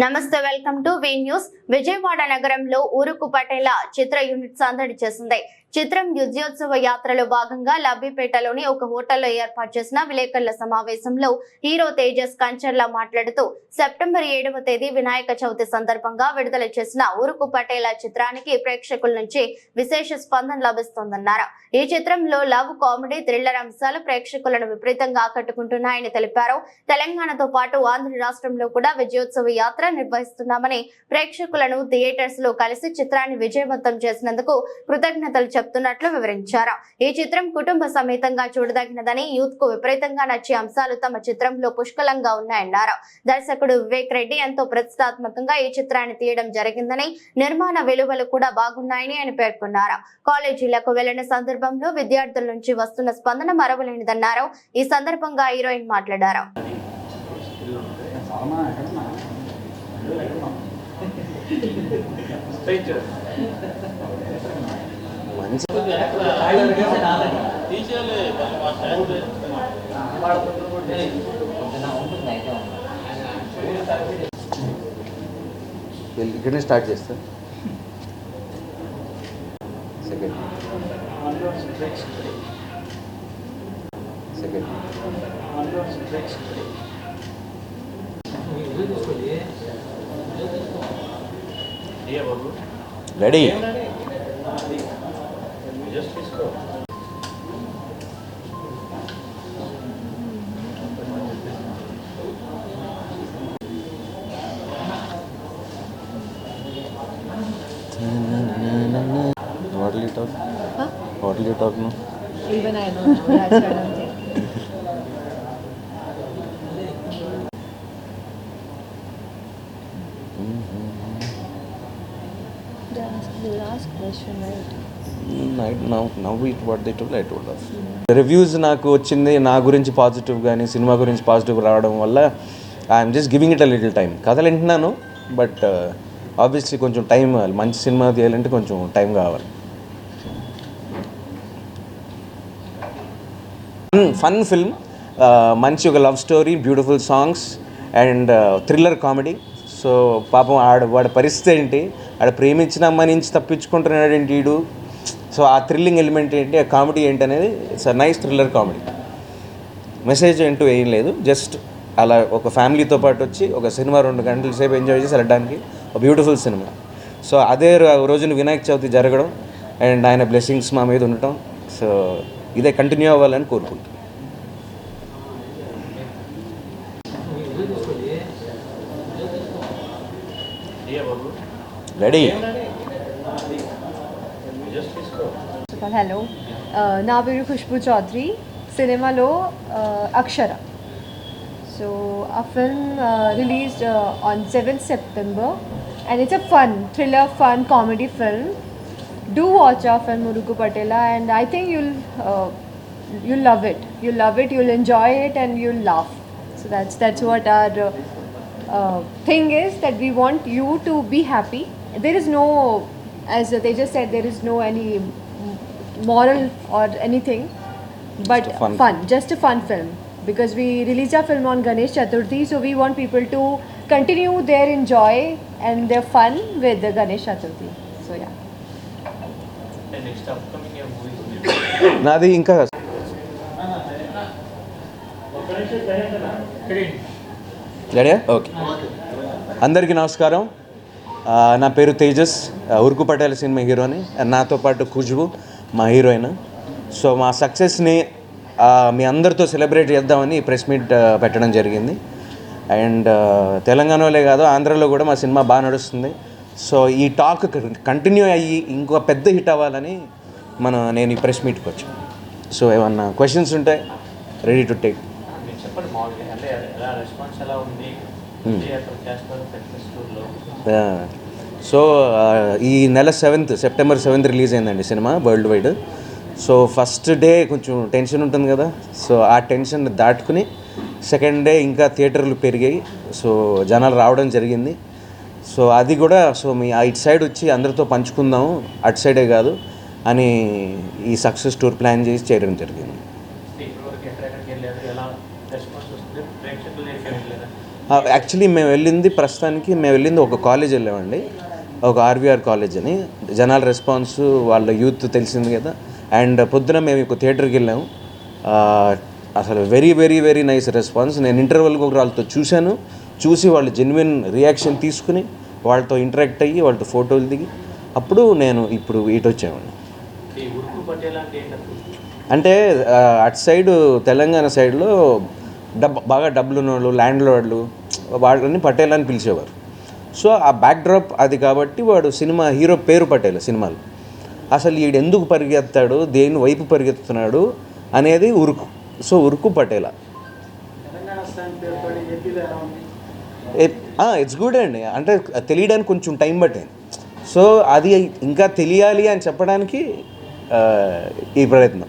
నమస్తే welcome to V news. Vijayawada నగరంలో ఊరుకు పటేల చిత్ర యూనిట్ సందడి చేసింది. చిత్రం యుద్ధోత్సవ యాత్రలో భాగంగా లబ్బిపేటలోని ఒక హోటల్లో ఏర్పాటు చేసిన విలేకరుల సమావేశంలో హీరో తేజస్ కంచర్ల మాట్లాడుతూ సెప్టెంబర్ ఏడవ తేదీ వినాయక చవితి సందర్భంగా విడుదల చేసిన ఊరుకు పటేల చిత్రానికి ప్రేక్షకుల నుంచి విశేష స్పందన లభిస్తోందన్నారు. ఈ చిత్రంలో లవ్ కామెడీ థ్రిల్లర్ అంశాలు ప్రేక్షకులను విపరీతంగా ఆకట్టుకుంటున్నాయని తెలిపారు. తెలంగాణతో పాటు ఆంధ్ర రాష్ట్రంలో కూడా విజయోత్సవ యాత్ర నిర్వహిస్తున్నామని ప్రేక్షకులను థియేటర్స్లో కలిసి చిత్రాన్ని విజయవంతం చేసినందుకు కృతజ్ఞతలు చెప్తున్నట్లు వివరించారు. ఈ చిత్రం కుటుంబ సమేతంగా చూడదగినదని యూత్కు విపరీతంగా నచ్చే అంశాలు తమ చిత్రంలో పుష్కలంగా ఉన్నాయన్నారు. దర్శకుడు వివేక్ రెడ్డి ఎంతో ప్రతిష్టాత్మకంగా ఈ చిత్రాన్ని తీయడం జరిగిందని నిర్మాణ విలువలు కూడా బాగున్నాయని ఆయన పేర్కొన్నారు. కాలేజీలకు వెళ్ళిన సందర్భంలో విద్యార్థుల నుంచి వస్తున్న స్పందన మరవలేనిదన్నారు. ఈ సందర్భంగా హీరోయిన్ మాట్లాడారు. మంచి ఇక్కడనే స్టార్ట్ చేస్తా. Second second ready What will you talk? Huh? What will you talk now? Even I know. The last, question, right? Now now it what they told I of reviews నాకు వచ్చింది నా గురించి positive కానీ cinema గురించి positive రావడం వల్ల I'm just giving it a little time కథలు వింటున్నాను బట్ ఆబ్వియస్లీ uh, కొంచెం టైం కావాలి. మంచి సినిమా తీయాలంటే కొంచెం టైం కావాలి. Hmm, ఫన్ ఫిల్మ్ uh, మంచి ఒక love story beautiful songs and thriller comedy so పాపం ఆడ వాడి పరిస్థితి ఏంటి? ఆడ ప్రేమించిన అమ్మాయి నుంచి తప్పించుకుంటున్నాడు ఏంటి వీడు సో ఆ థ్రిల్లింగ్ ఎలిమెంట్ ఏంటి? ఆ కామెడీ ఏంటి అనేది it's nice thriller comedy. Message అంటూ ఏం లేదు. జస్ట్ అలా ఒక ఫ్యామిలీతో పాటు వచ్చి ఒక సినిమా రెండు గంటల సేపు ఎంజాయ్ చేసి వెళ్ళడానికి ఒక బ్యూటిఫుల్ సినిమా. సో అదే రోజున వినాయక చవితి జరగడం అండ్ ఆయన బ్లెస్సింగ్స్ మా మీద ఉండటం. సో ఇదే కంటిన్యూ అవ్వాలని కోరుకుంటున్నాను. రెడీ హలో నా పేరు ఖుష్బు చౌదరి సినిమాలో అక్షర సో ఆ film released on seventh September and it's a fun thriller fun comedy film do watch ఆ ఫిల్మ్ మురుగు పటేలా and I think you'll you'll love it. You'll love it you'll enjoy it and you'll laugh. So that's that's what our uh, Uh, thing is that we want you to be happy. There is no, as they just said, there is no any moral or anything, but just fun. fun, just a fun film. Because we release our film on Ganesh Chaturthi, so we want people to continue their enjoy and their fun with the Ganesh Chaturthi. So yeah. Next upcoming year. Nadi Inka. Ready okay. అందరికీ నమస్కారం. నా పేరు Tejas. ఉరుకు Patel cinema హీరోని. నాతో పాటు ఖుష్బు మా heroine. So మా సక్సెస్ని మీ అందరితో సెలబ్రేట్ చేద్దామని ప్రెస్ మీట్ పెట్టడం జరిగింది. అండ్ తెలంగాణలో కాదు ఆంధ్రలో కూడా మా సినిమా బాగా నడుస్తుంది. సో ఈ టాక్ కంటిన్యూ అయ్యి ఇంకో పెద్ద హిట్ అవ్వాలని మన నేను ఈ ప్రెస్ మీట్కి వచ్చాను. సో ఏమన్నా క్వశ్చన్స్ ఉంటాయి రెడీ టు టేక్ సో ఆ, ఈ నెల సెవెంత్ సెప్టెంబర్ సెవెంత్ రిలీజ్ అయిందండి cinema world wide so first day కొంచెం టెన్షన్ ఉంటుంది కదా. సో ఆ టెన్షన్ దాటుకుని సెకండ్ డే ఇంకా థియేటర్లు పెరిగాయి. సో జనాలు రావడం జరిగింది. సో అది కూడా సో మీ ఇటు సైడ్ వచ్చి అందరితో పంచుకుందాం అటు సైడే కాదు అని ఈ సక్సెస్ టూర్ ప్లాన్ చేసి చేయడం జరిగింది. యాక్చువల్లీ మేము వెళ్ళింది ప్రస్తుతానికి మేము వెళ్ళింది ఒక కాలేజ్ వెళ్ళామండి. ఒక ఆర్వీఆర్ కాలేజ్ అని. జనాల రెస్పాన్స్ వాళ్ళ యూత్ తెలిసింది కదా. అండ్ పొద్దున మేము ఒక థియేటర్కి వెళ్ళాము. అసలు very very very nice response నేను ఇంటర్వెల్కి ఒక వాళ్ళతో చూశాను. చూసి వాళ్ళు జెన్యున్ రియాక్షన్ తీసుకుని వాళ్ళతో ఇంటరాక్ట్ అయ్యి వాళ్ళతో ఫోటోలు దిగి అప్పుడు నేను ఇప్పుడు ఇటు వచ్చామండి. అంటే అటు సైడు తెలంగాణ సైడ్లో డబ్ బాగా డబ్బులు ఉన్న వాళ్ళు ల్యాండ్ లార్డ్లు వాళ్ళని పటేల్ అని పిలిచేవారు. సో ఆ బ్యాక్డ్రాప్ అది కాబట్టి వాడు సినిమా హీరో పేరు పటేల్ సినిమాలో. అసలు ఈడు ఎందుకు పరిగెత్తాడు దేని వైపు పరిగెత్తుతున్నాడు అనేది ఉరుకు. సో ఉరుకు పటేల. ఇట్స్ గుడ్ అండి. అంటే తెలియడానికి కొంచెం టైం పట్టింది. సో అది ఇంకా తెలియాలి అని చెప్పడానికి ఈ ప్రయత్నం.